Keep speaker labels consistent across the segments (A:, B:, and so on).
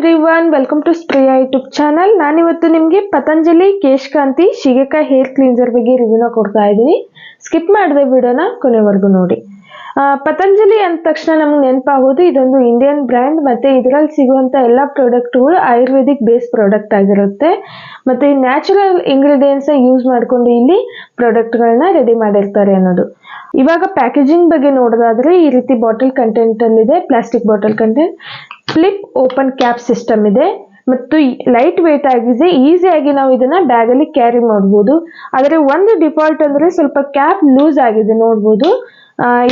A: Everyone welcome to Spriya YouTube channel ನಾನಿವತ್ತು ನಿಮಗೆ Patanjali, ಕೇಶಕಾಂತಿ ಶಿಗೆಕಾಯಿ hair ಕ್ಲೀನ್ಸರ್ ಬಗ್ಗೆ ರಿವ್ಯೂನ ಕೊಡ್ತಾ ಇದ್ದೀನಿ. ಸ್ಕಿಪ್ ಮಾಡದೆ ವಿಡಿಯೋನ ಕೊನೆವರೆಗೂ ನೋಡಿ. ಪತಂಜಲಿ ಅಂದ ತಕ್ಷಣ ನಮ್ಗೆ ನೆನಪಾಗೋದು, ಇದೊಂದು ಇಂಡಿಯನ್ ಬ್ರ್ಯಾಂಡ್ ಮತ್ತು ಇದರಲ್ಲಿ ಸಿಗುವಂಥ ಎಲ್ಲ ಪ್ರಾಡಕ್ಟ್ಗಳು ಆಯುರ್ವೇದಿಕ್ ಬೇಸ್ ಪ್ರಾಡಕ್ಟ್ ಆಗಿರುತ್ತೆ. ಮತ್ತೆ ನ್ಯಾಚುರಲ್ ಇಂಗ್ರೀಡಿಯೆಂಟ್ಸ ಯೂಸ್ ಮಾಡ್ಕೊಂಡು ಇಲ್ಲಿ ಪ್ರಾಡಕ್ಟ್ಗಳನ್ನ ರೆಡಿ ಮಾಡಿರ್ತಾರೆ ಅನ್ನೋದು. ಇವಾಗ ಪ್ಯಾಕೇಜಿಂಗ್ ಬಗ್ಗೆ ನೋಡೋದಾದ್ರೆ ಈ ರೀತಿ ಬಾಟಲ್ ಕಂಟೆಂಟ್ ಅಲ್ಲಿದೆ plastic bottle content flip open cap system ಇದೆ. ಮತ್ತು ಲೈಟ್ ವೆಯ್ಟ್ ಆಗಿದೆ ಈಸಿಯಾಗಿ ನಾವು ಇದನ್ನ ಬ್ಯಾಗ್ ಅಲ್ಲಿ ಕ್ಯಾರಿ ಮಾಡಬಹುದು ಆದರೆ ಒಂದು ಡಿಫಾಲ್ಟ್ ಅಂದ್ರೆ ಸ್ವಲ್ಪ ಕ್ಯಾಪ್ ಲೂಸ್ ಆಗಿದೆ ನೋಡ್ಬೋದು.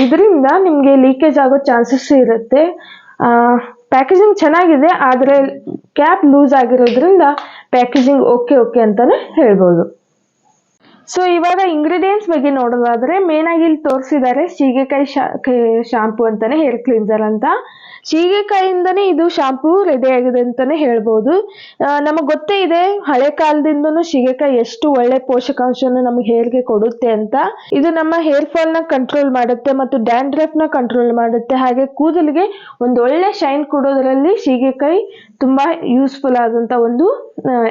A: ಇದರಿಂದ ನಿಮಗೆ ಲೀಕೇಜ್ ಆಗೋ ಚಾನ್ಸಸ್ ಇರುತ್ತೆ. ಪ್ಯಾಕೇಜಿಂಗ್ ಚೆನ್ನಾಗಿದೆ, ಆದರೆ ಕ್ಯಾಪ್ ಲೂಸ್ ಆಗಿರೋದ್ರಿಂದ ಪ್ಯಾಕೇಜಿಂಗ್ ಓಕೆ ಓಕೆ ಅಂತಾನೆ ಹೇಳ್ಬೋದು. ಸೊ ಇವಾಗ ಇಂಗ್ರೀಡಿಯೆಂಟ್ಸ್ ಬಗ್ಗೆ ನೋಡೋದಾದ್ರೆ ಮೇನ್ ಆಗಿ ಇಲ್ಲಿ ತೋರಿಸಿದ್ದಾರೆ, ಸೀಗೆಕಾಯಿ ಶಾಂಪು ಅಂತಾನೆ ಹೇರ್ ಕ್ಲಿನ್ಸರ್ ಅಂತ. ಸೀಗೆಕಾಯಿಂದನೇ ಇದು ಶಾಂಪೂ ರೆಡಿ ಆಗಿದೆ ಅಂತಾನೆ ಹೇಳ್ಬೋದು. ನಮಗೆ ಗೊತ್ತೇ ಇದೆ ಹಳೆ ಕಾಲದಿಂದನೂ ಸೀಗೆಕಾಯಿ ಎಷ್ಟು ಒಳ್ಳೆ ಪೋಷಕಾಂಶನ ನಮಗೆ ಹೇರ್ಗೆ ಕೊಡುತ್ತೆ ಅಂತ. ಇದು ನಮ್ಮ ಹೇರ್ ಫಾಲ್ನ ಕಂಟ್ರೋಲ್ ಮಾಡುತ್ತೆ ಮತ್ತು ಡ್ಯಾಂಡ್ರಫ್ನ ಕಂಟ್ರೋಲ್ ಮಾಡುತ್ತೆ. ಹಾಗೆ ಕೂದಲಿಗೆ ಒಂದು ಒಳ್ಳೆ ಶೈನ್ ಕೊಡೋದ್ರಲ್ಲಿ ಸೀಗೆಕಾಯಿ ತುಂಬಾ ಯೂಸ್ಫುಲ್ ಆದಂತ ಒಂದು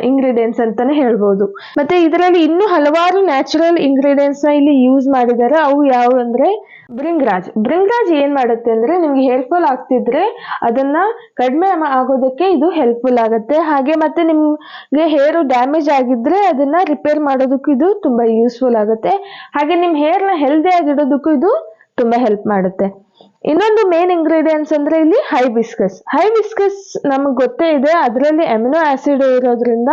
A: ಇಂಗ್ರೀಡಿಯೆಂಟ್ಸ್ ಅಂತಾನೆ ಹೇಳ್ಬೋದು. ಮತ್ತೆ ಇದರಲ್ಲಿ ಇನ್ನೂ ಹಲವಾರು ನ್ಯಾಚುರಲ್ ಇಂಗ್ರೀಡಿಯೆಂಟ್ಸ್ನ ಇಲ್ಲಿ ಯೂಸ್ ಮಾಡಿದ್ದಾರೆ. ಅವು ಯಾವ ಅಂದ್ರೆ ಬ್ರಿಂಗ್ರಾಜ್ ಬ್ರಿಂಗ್ರಾಜ್ ಏನ್ ಮಾಡುತ್ತೆ ಅಂದ್ರೆ ನಿಮ್ಗೆ ಹೆಲ್ಪ್ಫುಲ್ ಫಾಲ್ ಆಗ್ತಿದ್ರೆ ಅದನ್ನ ಕಡಿಮೆ ಆಗೋದಕ್ಕೆ ಇದು ಹೆಲ್ಪ್ಫುಲ್ ಆಗುತ್ತೆ. ಹಾಗೆ ಮತ್ತೆ ನಿಮ್ಗೆ ಹೇರ್ ಡ್ಯಾಮೇಜ್ ಆಗಿದ್ರೆ ಅದನ್ನ ರಿಪೇರ್ ಮಾಡೋದಕ್ಕೂ ಇದು ತುಂಬಾ ಯೂಸ್ಫುಲ್ ಆಗುತ್ತೆ. ಹಾಗೆ ನಿಮ್ ಹೇರ್ನ ಹೆಲ್ದಿ ಆಗಿಡೋದಕ್ಕೂ ಇದು ತುಂಬಾ ಹೆಲ್ಪ್ ಮಾಡುತ್ತೆ. ಇನ್ನೊಂದು ಮೇನ್ ಇಂಗ್ರೀಡಿಯೆಂಟ್ಸ್ ಅಂದ್ರೆ ಇಲ್ಲಿ ಹೈಬಿಸ್ಕಸ್ ಹೈಬಿಸ್ಕಸ್ ನಮಗೆ ಗೊತ್ತೇ ಇದೆ, ಅದರಲ್ಲಿ ಅಮಿನೋ ಆಸಿಡ್ ಇರೋದ್ರಿಂದ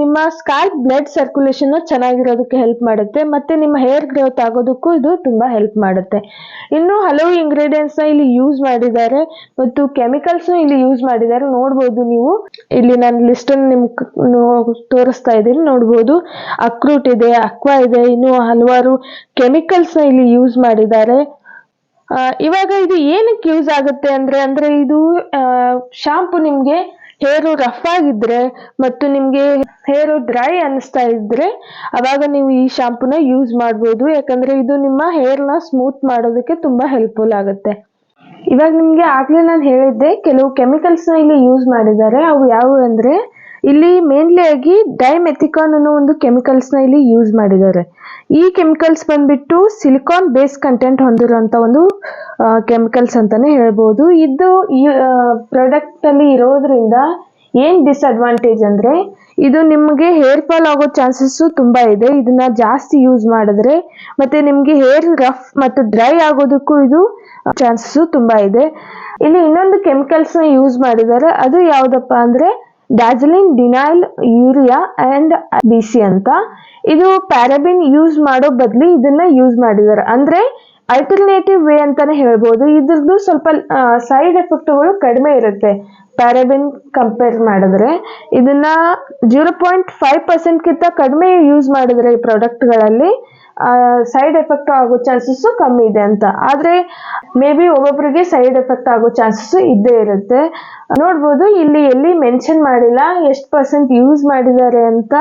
A: ನಿಮ್ಮ ಸ್ಕಾಲ್ಪ್ ಬ್ಲಡ್ ಸರ್ಕ್ಯುಲೇಷನ್ ಚೆನ್ನಾಗಿರೋದಕ್ಕೆ ಹೆಲ್ಪ್ ಮಾಡುತ್ತೆ, ಮತ್ತೆ ನಿಮ್ಮ ಹೇರ್ ಗ್ರೋತ್ ಆಗೋದಕ್ಕೂ ಇದು ತುಂಬಾ ಹೆಲ್ಪ್ ಮಾಡುತ್ತೆ. ಇನ್ನು ಹಲವು ಇಂಗ್ರೀಡಿಯೆಂಟ್ಸ್ನ ಇಲ್ಲಿ ಯೂಸ್ ಮಾಡಿದ್ದಾರೆ, ಮತ್ತು ಕೆಮಿಕಲ್ಸ್ ಇಲ್ಲಿ ಯೂಸ್ ಮಾಡಿದ್ದಾರೆ. ನೋಡ್ಬೋದು ನೀವು, ಇಲ್ಲಿ ನಾನು ಲಿಸ್ಟ್ ಅನ್ನು ನಿಮ್ ತೋರಿಸ್ತಾ ಇದ್ದೀನಿ, ನೋಡ್ಬೋದು. ಅಕ್ರೂಟ್ ಇದೆ, ಅಕ್ವಾ ಇದೆ, ಇನ್ನು ಹಲವಾರು ಕೆಮಿಕಲ್ಸ್ನ ಇಲ್ಲಿ ಯೂಸ್ ಮಾಡಿದ್ದಾರೆ. ಇವಾಗ ಇದು ಏನಕ್ಕೆ ಯೂಸ್ ಆಗುತ್ತೆ ಅಂದ್ರೆ ಅಂದ್ರೆ ಇದು ಶಾಂಪು ನಿಮ್ಗೆ ಹೇರು ರಫ್ ಆಗಿದ್ರೆ ಮತ್ತು ನಿಮ್ಗೆ ಹೇರು ಡ್ರೈ ಅನಿಸ್ತಾ ಇದ್ರೆ ಅವಾಗ ನೀವು ಈ ಶಾಂಪೂನ ಯೂಸ್ ಮಾಡ್ಬೋದು. ಯಾಕಂದ್ರೆ ಇದು ನಿಮ್ಮ ಹೇರ್ನ ಸ್ಮೂತ್ ಮಾಡೋದಕ್ಕೆ ತುಂಬಾ ಹೆಲ್ಪ್ಫುಲ್ ಆಗುತ್ತೆ. ಇವಾಗ ನಿಮ್ಗೆ ಆಗ್ಲೇ ನಾನು ಹೇಳಿದ್ದೆ, ಕೆಲವು ಕೆಮಿಕಲ್ಸ್ನ ಇಲ್ಲಿ ಯೂಸ್ ಮಾಡಿದ್ದಾರೆ. ಅವು ಯಾವುವು ಅಂದ್ರೆ ಇಲ್ಲಿ ಮೇನ್ಲಿ ಆಗಿ ಡೈಮೆಥಿಕಾನ್ ಅನ್ನೋ ಒಂದು ಕೆಮಿಕಲ್ಸ್ನ ಇಲ್ಲಿ ಯೂಸ್ ಮಾಡಿದ್ದಾರೆ. ಈ ಕೆಮಿಕಲ್ಸ್ ಬಂದ್ಬಿಟ್ಟು ಸಿಲಿಕಾನ್ ಬೇಸ್ ಕಂಟೆಂಟ್ ಹೊಂದಿರುವಂಥ ಒಂದು ಕೆಮಿಕಲ್ಸ್ ಅಂತಾನೆ ಹೇಳ್ಬೋದು. ಇದು ಈ ಪ್ರಾಡಕ್ಟ್ ಅಲ್ಲಿ ಇರೋದ್ರಿಂದ ಏನ್ ಡಿಸ್ಅಡ್ವಾಂಟೇಜ್ ಅಂದ್ರೆ ಇದು ನಿಮಗೆ ಹೇರ್ ಫಾಲ್ ಆಗೋ ಚಾನ್ಸಸ್ ತುಂಬಾ ಇದೆ. ಇದನ್ನ ಜಾಸ್ತಿ ಯೂಸ್ ಮಾಡಿದ್ರೆ ಮತ್ತೆ ನಿಮಗೆ ಹೇರ್ ರಫ್ ಮತ್ತು ಡ್ರೈ ಆಗೋದಕ್ಕೂ ಇದು ಚಾನ್ಸಸ್ ತುಂಬಾ ಇದೆ. ಇಲ್ಲಿ ಇನ್ನೊಂದು ಕೆಮಿಕಲ್ಸ್ನ ಯೂಸ್ ಮಾಡಿದ್ದಾರೆ. ಅದು ಯಾವುದಪ್ಪ ಅಂದ್ರೆ ಡಾರ್ಜಿಲಿಂಗ್ ಡಿನೈಲ್ ಯೂರಿಯಾ ಅಂಡ್ ಬಿಸಿ ಅಂತ. ಇದು ಪ್ಯಾರಾಬಿನ್ ಯೂಸ್ ಮಾಡೋ ಬದಲಿ ಇದನ್ನ ಯೂಸ್ ಮಾಡಿದ್ದಾರೆ ಅಂದ್ರೆ ಅಲ್ಟರ್ನೇಟಿವ್ ವೇ ಅಂತಾನೆ ಹೇಳ್ಬೋದು. ಇದ್ರದ್ದು ಸ್ವಲ್ಪ ಸೈಡ್ ಎಫೆಕ್ಟ್ಗಳು ಕಡಿಮೆ ಇರುತ್ತೆ ಪ್ಯಾರಾಬಿನ್ ಕಂಪೇರ್ ಮಾಡಿದ್ರೆ. ಇದನ್ನ ಜೀರೋ ಪಾಯಿಂಟ್ ಫೈವ್ ಪರ್ಸೆಂಟ್ಗಿಂತ ಕಡಿಮೆ ಯೂಸ್ ಮಾಡಿದ್ರೆ ಈ ಪ್ರಾಡಕ್ಟ್ಗಳಲ್ಲಿ ಸೈಡ್ ಎಫೆಕ್ಟ್ ಆಗೋ ಚಾನ್ಸಸ್ ಕಮ್ಮಿ ಇದೆ ಅಂತ. ಆದ್ರೆ ಮೇ ಬಿ ಒಬ್ಬೊಬ್ಬರಿಗೆ ಸೈಡ್ ಎಫೆಕ್ಟ್ ಆಗೋ ಚಾನ್ಸಸ್ ಇದ್ದೇ ಇರುತ್ತೆ. ನೋಡ್ಬೋದು, ಇಲ್ಲಿ ಎಲ್ಲಿ ಮೆನ್ಷನ್ ಮಾಡಿಲ್ಲ, ಎಷ್ಟು ಪರ್ಸೆಂಟ್ ಯೂಸ್ ಮಾಡಿದ್ದಾರೆ ಅಂತ.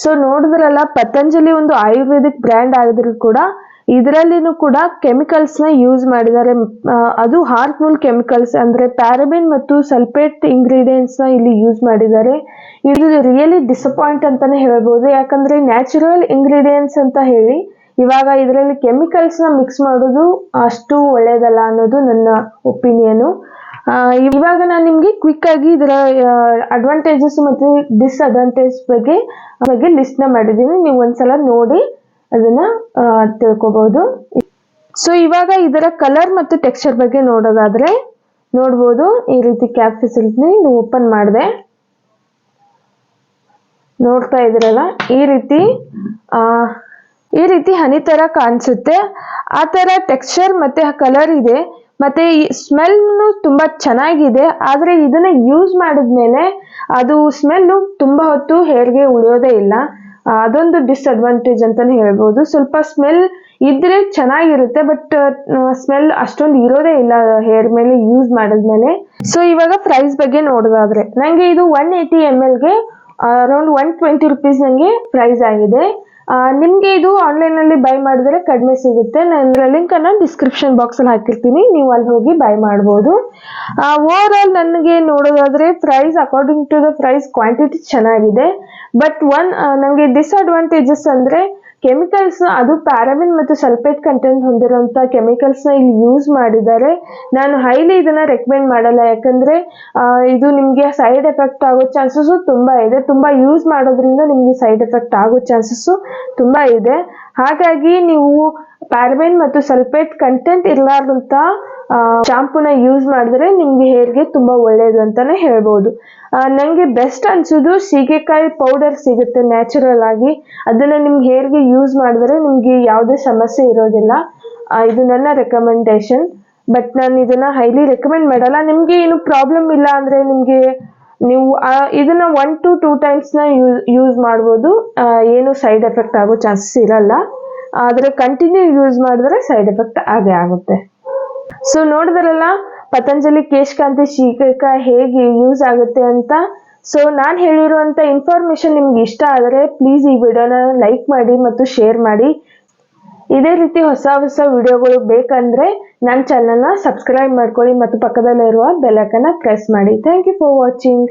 A: ಸೊ ನೋಡಿದ್ರಲ್ಲ, ಪತಂಜಲಿ ಒಂದು ಆಯುರ್ವೇದಿಕ್ ಬ್ರ್ಯಾಂಡ್ ಆಗಿದ್ರು ಕೂಡ ಇದರಲ್ಲಿನೂ ಕೂಡ ಕೆಮಿಕಲ್ಸ್ನ ಯೂಸ್ ಮಾಡಿದ್ದಾರೆ. ಅದು ಹಾರ್ಮ್ಫುಲ್ ಕೆಮಿಕಲ್ಸ್ ಅಂದ್ರೆ ಪ್ಯಾರಬಿನ್ ಮತ್ತು ಸಲ್ಫೇಟ್ ಇಂಗ್ರೀಡಿಯೆಂಟ್ಸ್ನ ಇಲ್ಲಿ ಯೂಸ್ ಮಾಡಿದ್ದಾರೆ. ಇದು ರಿಯಲಿ ಡಿಸಪಾಯಿಂಟ್ ಅಂತಾನೆ ಹೇಳ್ಬೋದು. ಯಾಕಂದ್ರೆ ನ್ಯಾಚುರಲ್ ಇಂಗ್ರೀಡಿಯೆಂಟ್ಸ್ ಅಂತ ಹೇಳಿ ಇವಾಗ ಇದರಲ್ಲಿ ಕೆಮಿಕಲ್ಸ್ನ ಮಿಕ್ಸ್ ಮಾಡೋದು ಅಷ್ಟು ಒಳ್ಳೇದಲ್ಲ ಅನ್ನೋದು ನನ್ನ ಒಪಿನಿಯನು ಇವಾಗ ನಾನು ನಿಮಗೆ ಕ್ವಿಕ್ ಆಗಿ ಇದರ ಅಡ್ವಾಂಟೇಜಸ್ ಮತ್ತು ಡಿಸ್ಅಡ್ವಾಂಟೇಜ್ ಬಗ್ಗೆ ಬಗ್ಗೆ ಲಿಸ್ಟ್ನ ಮಾಡಿದ್ದೀನಿ. ನೀವು ಒಂದ್ಸಲ ನೋಡಿ. ಅದನ್ನ ತಿಳ್ಕೊಬಹುದು ಸೊ ಇವಾಗ ಇದರ ಕಲರ್ ಮತ್ತು ಟೆಕ್ಸ್ಚರ್ ಬಗ್ಗೆ ನೋಡೋದಾದ್ರೆ, ನೋಡ್ಬೋದು, ಈ ರೀತಿ ಕ್ಯಾಪ್ ಫೆಸಿಲಿಟಿ ಓಪನ್ ಮಾಡಿದೆ. ನೋಡ್ತಾ ಇದ್ರಲ್ಲ ಈ ರೀತಿ, ಆ, ಈ ರೀತಿ ಹನಿ ತರ ಕಾಣಿಸುತ್ತೆ. ಆ ತರ ಟೆಕ್ಸ್ಚರ್ ಮತ್ತೆ ಕಲರ್ ಇದೆ. ಮತ್ತೆ ಈ ಸ್ಮೆಲ್ ತುಂಬಾ ಚೆನ್ನಾಗಿದೆ. ಆದ್ರೆ ಇದನ್ನ ಯೂಸ್ ಮಾಡಿದ್ಮೇಲೆ ಅದು ಸ್ಮೆಲ್ ತುಂಬಾ ಹೊತ್ತು ಹೇರ್ಗೆ ಉಳಿಯೋದೇ ಇಲ್ಲ. ಅದೊಂದು ಡಿಸ್ಅಡ್ವಾಂಟೇಜ್ ಅಂತಾನೆ ಹೇಳ್ಬೋದು. ಸ್ವಲ್ಪ ಸ್ಮೆಲ್ ಇದ್ರೆ ಚೆನ್ನಾಗಿರುತ್ತೆ ಬಟ್ ಸ್ಮೆಲ್ ಅಷ್ಟೊಂದು ಇರೋದೇ ಇಲ್ಲ ಹೇರ್ ಮೇಲೆ ಯೂಸ್ ಮಾಡಿದ್ಮೇಲೆ. ಸೊ ಇವಾಗ ಪ್ರೈಸ್ ಬಗ್ಗೆ ನೋಡೋದಾದ್ರೆ, ನಂಗೆ ಇದು ಒನ್ ಏಯ್ಟಿ ಎಂ ಎಲ್ಗೆ ಅರೌಂಡ್ ಒನ್ ಟ್ವೆಂಟಿ ರುಪೀಸ್ ನಂಗೆ ಪ್ರೈಸ್ ಆಗಿದೆ. ನಿಮಗೆ ಇದು ಆನ್ಲೈನಲ್ಲಿ ಬೈ ಮಾಡಿದ್ರೆ ಕಡಿಮೆ ಸಿಗುತ್ತೆ. ನಾನು ಲಿಂಕನ್ನು ಡಿಸ್ಕ್ರಿಪ್ಷನ್ ಬಾಕ್ಸಲ್ಲಿ ಹಾಕಿರ್ತೀನಿ. ನೀವು ಅಲ್ಲಿ ಹೋಗಿ ಬೈ ಮಾಡ್ಬೋದು. ಓವರ್ ಆಲ್ ನನಗೆ ನೋಡೋದಾದರೆ price according to the price quantity ಚೆನ್ನಾಗಿದೆ. ಬಟ್ ಒನ್ ನನಗೆ ಡಿಸ್ಅಡ್ವಾಂಟೇಜಸ್ ಅಂದರೆ ಕೆಮಿಕಲ್ಸ್ ಅದು ಪ್ಯಾರಾಮಿನ್ ಮತ್ತು ಸಲ್ಫೇಟ್ ಕಂಟೆಂಟ್ ಹೊಂದಿರುವಂಥ ಕೆಮಿಕಲ್ಸ್ನ ಇಲ್ಲಿ ಯೂಸ್ ಮಾಡಿದ್ದಾರೆ. ನಾನು ಹೈಲಿ ಇದನ್ನು ರೆಕಮೆಂಡ್ ಮಾಡಲ್ಲ. ಯಾಕಂದರೆ ಇದು ನಿಮಗೆ ಸೈಡ್ ಎಫೆಕ್ಟ್ ಆಗೋ ಚಾನ್ಸಸ್ಸು ತುಂಬ ಇದೆ. ತುಂಬ ಯೂಸ್ ಮಾಡೋದ್ರಿಂದ ನಿಮಗೆ ಸೈಡ್ ಎಫೆಕ್ಟ್ ಆಗೋ ಚಾನ್ಸಸ್ಸು ತುಂಬ ಇದೆ. ಹಾಗಾಗಿ ನೀವು ಪ್ಯಾರಬೆನ್ ಮತ್ತು ಸಲ್ಫೇಟ್ ಕಂಟೆಂಟ್ ಇರಲಾರ್ದಂಥ ಶಾಂಪೂನ ಯೂಸ್ ಮಾಡಿದ್ರೆ ನಿಮಗೆ ಹೇರ್ಗೆ ತುಂಬ ಒಳ್ಳೆಯದು ಅಂತಲೇ ಹೇಳ್ಬೋದು. ನನಗೆ ಬೆಸ್ಟ್ ಅನಿಸೋದು ಸೀಗೆಕಾಯಿ ಪೌಡರ್ ಸಿಗುತ್ತೆ ನ್ಯಾಚುರಲ್ ಆಗಿ. ಅದನ್ನು ನಿಮ್ಮ ಹೇರ್ಗೆ ಯೂಸ್ ಮಾಡಿದ್ರೆ ನಿಮಗೆ ಯಾವುದೇ ಸಮಸ್ಯೆ ಇರೋದಿಲ್ಲ. ಇದು ನನ್ನ ರೆಕಮೆಂಡೇಶನ್ ಬಟ್ ನಾನು ಇದನ್ನು ಹೈಲಿ ರೆಕಮೆಂಡ್ ಮಾಡಲ್ಲ. ನಿಮಗೆ ಏನು ಪ್ರಾಬ್ಲಮ್ ಇಲ್ಲ ಅಂದರೆ ನಿಮಗೆ ನೀವು ಇದನ್ನ ಒನ್ ಟು ಟೂ ಟೈಮ್ಸ್ನ ಯೂಸ್ ಯೂಸ್ ಮಾಡ್ಬೋದು. ಏನು ಸೈಡ್ ಎಫೆಕ್ಟ್ ಆಗೋ ಚಾನ್ಸಸ್ ಇರಲ್ಲ. ಆದರೆ ಕಂಟಿನ್ಯೂ ಯೂಸ್ ಮಾಡಿದ್ರೆ ಸೈಡ್ ಎಫೆಕ್ಟ್ ಆಗೇ ಆಗುತ್ತೆ. ಸೊ ನೋಡಿದ್ರಲ್ಲ, ಪತಂಜಲಿ, ಕೇಶಕಾಂತಿ ಶೀಘ್ರಕ ಹೇಗೆ ಯೂಸ್ ಆಗುತ್ತೆ ಅಂತ? ಸೊ ನಾನು ಹೇಳಿರುವಂಥ ಇನ್ಫಾರ್ಮೇಷನ್ ನಿಮ್ಗೆ ಇಷ್ಟ ಆದರೆ ಪ್ಲೀಸ್ ಈ ವಿಡಿಯೋನ ಲೈಕ್ ಮಾಡಿ ಮತ್ತು ಶೇರ್ ಮಾಡಿ. ಇದೇ ರೀತಿ ಹೊಸ ಹೊಸ ವಿಡಿಯೋಗಳು ಬೇಕಂದ್ರೆ ನನ್ನ ಚಾನಲ್ನ ಸಬ್ಸ್ಕ್ರೈಬ್ ಮಾಡ್ಕೊಳ್ಳಿ ಮತ್ತು ಪಕ್ಕದಲ್ಲಿರುವ ಬೆಲಕನ್ನ ಪ್ರೆಸ್ ಮಾಡಿ. Thank you for watching